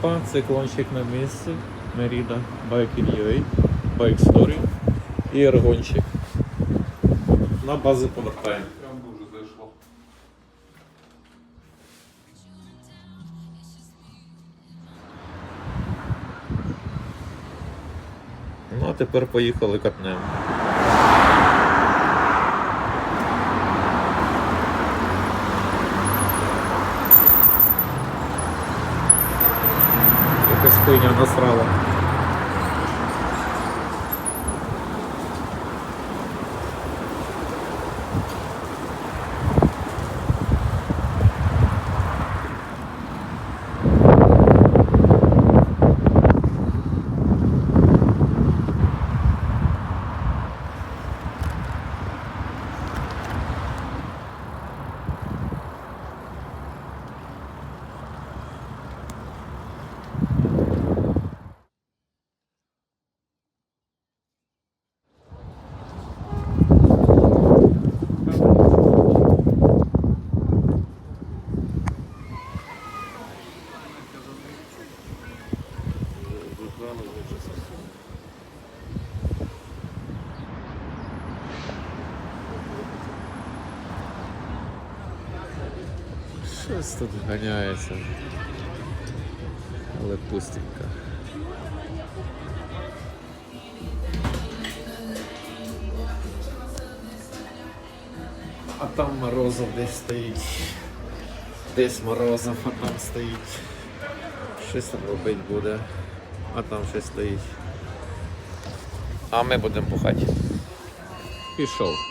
Опа, циклончик на місці. Merida, Bike.ua, Bike Story і ергончик. На базу повертаємо. Прям дуже зайшло. Ну а тепер поїхали катнем. Хуйня насрала. Щось тут ганяється. Але пустенько. А там Морозов десь стоїть. Десь Морозов, а там стоїть. Щось там робити буде. А там щось стоїть. А ми будемо пухати. Пішов.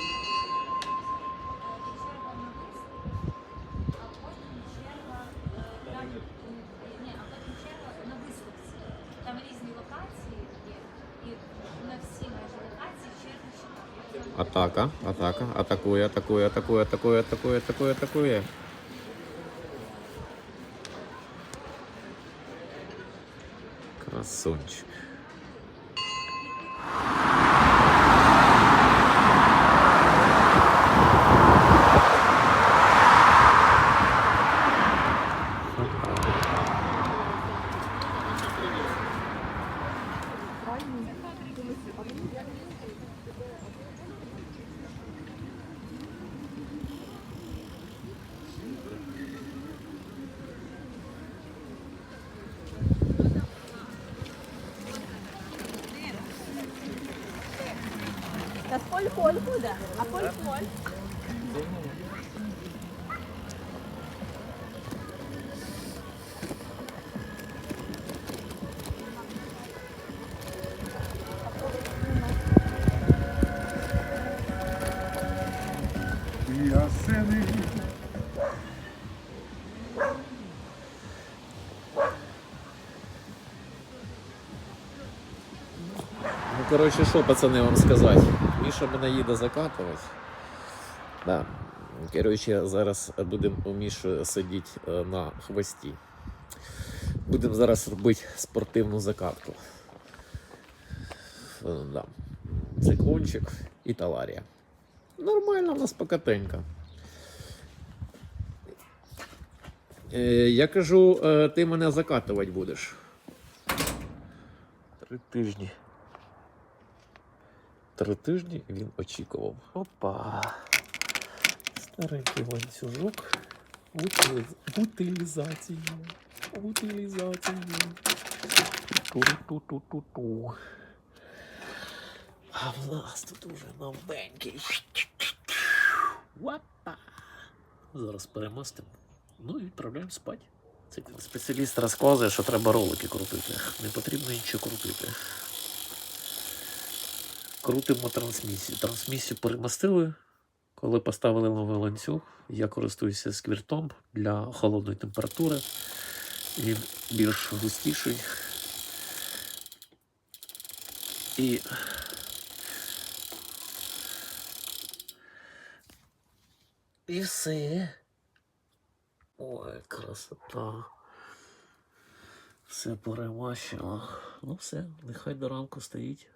Атака, атака, атакує, атакує, атакує, атакує, атакує, атакує, атакує. Красунчик. Das Voll-Voll буде, а Voll-Voll. Ну, коротше, що, пацани, вам сказати? Міша мене їде закатувати. Да. Коротше, зараз будемо у Міші сидіти е, на хвості. Будемо зараз робити спортивну закатку. Е, Да. Циклончик і таларія. Нормально, у нас покатенька. Я кажу, е, ти мене закатувати будеш. Три тижні. Три тижні він очікував. Опа. Старенький ланцюжок. Утили- Утилізація. Утилізація. Ту-ту-ту-ту-ту. А в нас тут уже новенький. Вапа. Зараз перемостимо. Ну і відправляємо спати. Це спеціаліст розказує, що треба ролики крутити. Не потрібно нічого крутити. Крутимо трансмісію. Трансмісію перемостили. Коли поставили новий ланцюг, я користуюся сквіртом для холодної температури. Він більш густіший. І І все. Ой, красота. Все перемащило. Ну все, нехай до ранку стоїть.